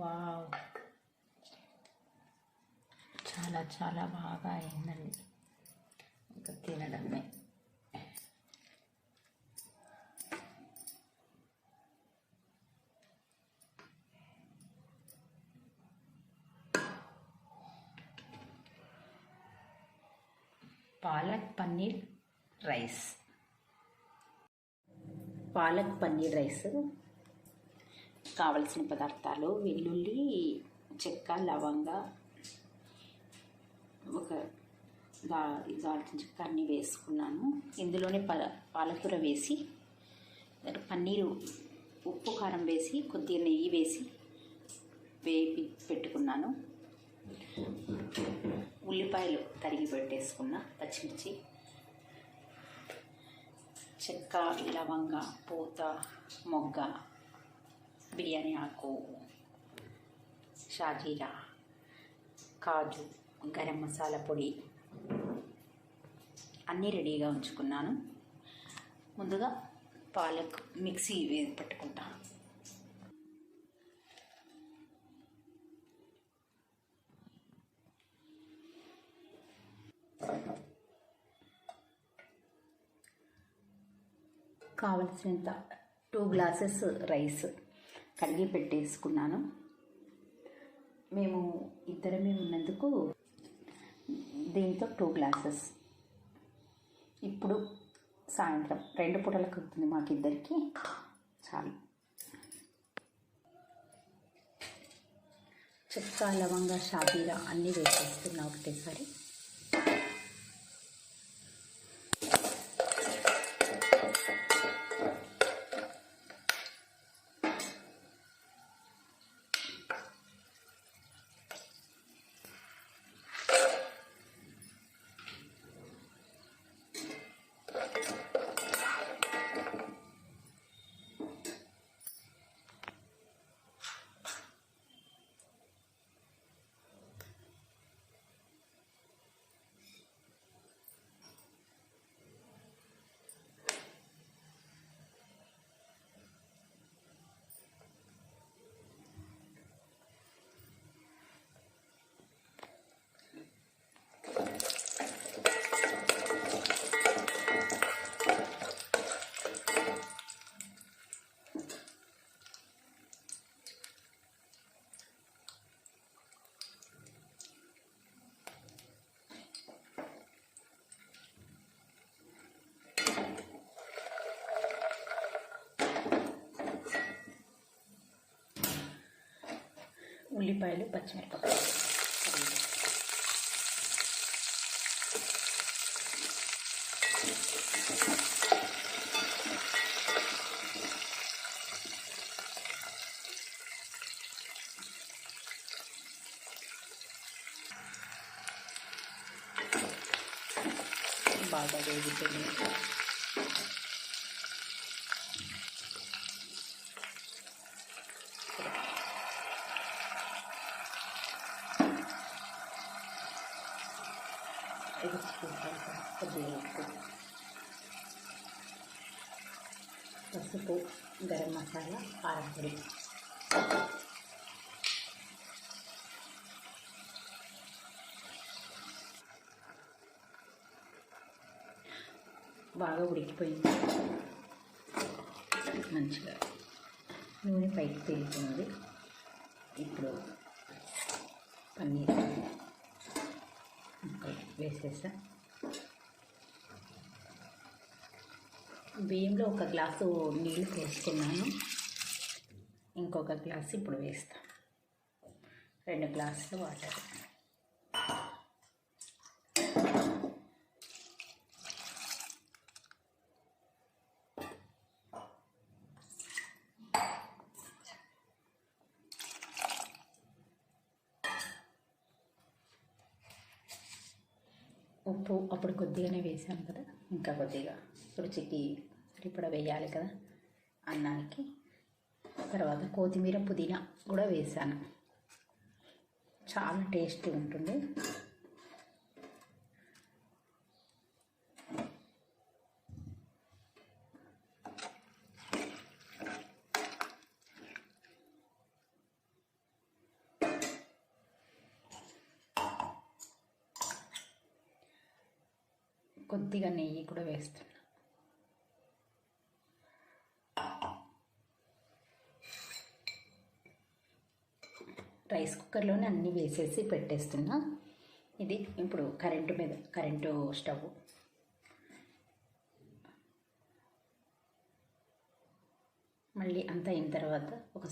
Wow చాలా చాలా బాగా అయిందండి. ఇంకా తినడమే. పాలక్ పన్నీర్ రైస్. పాలక్ పన్నీర్ రైస్. కావలసిన పదార్థాలు వెల్లుల్లి చెక్క లవంగ ఒక దా దాల్చిన చెక్క అన్నీ వేసుకున్నాను. ఇందులోనే ప పాలకూర వేసి పన్నీరు ఉప్పు కారం వేసి కొద్దిగా నెయ్యి వేసి వేపి పెట్టుకున్నాను. ఉల్లిపాయలు తరిగి పెట్టేసుకున్న పచ్చిమిర్చి చెక్క లవంగ పూత మొగ్గ బిర్యానీ ఆకు షాజీరా కాజు గరం మసాలా పొడి అన్నీ రెడీగా ఉంచుకున్నాను. ముందుగా పాలక్ మిక్సీ వేసి కావలసినంత టూ గ్లాసెస్ రైస్ కడిగి పెట్టేసుకున్నాను. మేము ఇద్దరమే ఉన్నందుకు దీంతో టూ గ్లాసెస్. ఇప్పుడు సాయంత్రం రెండు పూటలకు అవుతుంది మాకిద్దరికి. చాలు. చెక్క లవంగా షాబీరా అన్నీ వేసేస్తున్నా ఒకటేసారి. ఉల్లిపాయలు పచ్చిమిరపకాయలు బాగా వేగుతుంది కొద్దిగా ఉప్పు పసుపు గరం మసాలా కారం బాగా ఉడికిపోయింది. మంచిగా నూనె పైకి తేలుతుంది. ఇప్పుడు పన్నీర్. వేసేస్తా. బియ్యంలో ఒక గ్లాసు నీళ్ళు పోసుకున్నాను ఇంకొక గ్లాసు ఇప్పుడు వేస్తాను రెండు గ్లాసులు వాటర్. ఉప్పు అప్పుడు కొద్దిగానే వేసాను కదా. ఇంకా కొద్దిగా రుచికి సరిపడా వేయాలి కదా. అన్నానికి తర్వాత కొత్తిమీర పుదీనా కూడా వేసాను. చాలా టేస్టీ ఉంటుంది. కొద్దిగా నెయ్యి కూడా వేస్తున్నా. రైస్ కుక్కర్లోనే అన్నీ వేసేసి పెట్టేస్తున్నా. ఇది ఇప్పుడు కరెంటు మీద కరెంటు స్టవ్. మళ్ళీ అంతా అయిన తర్వాత ఒక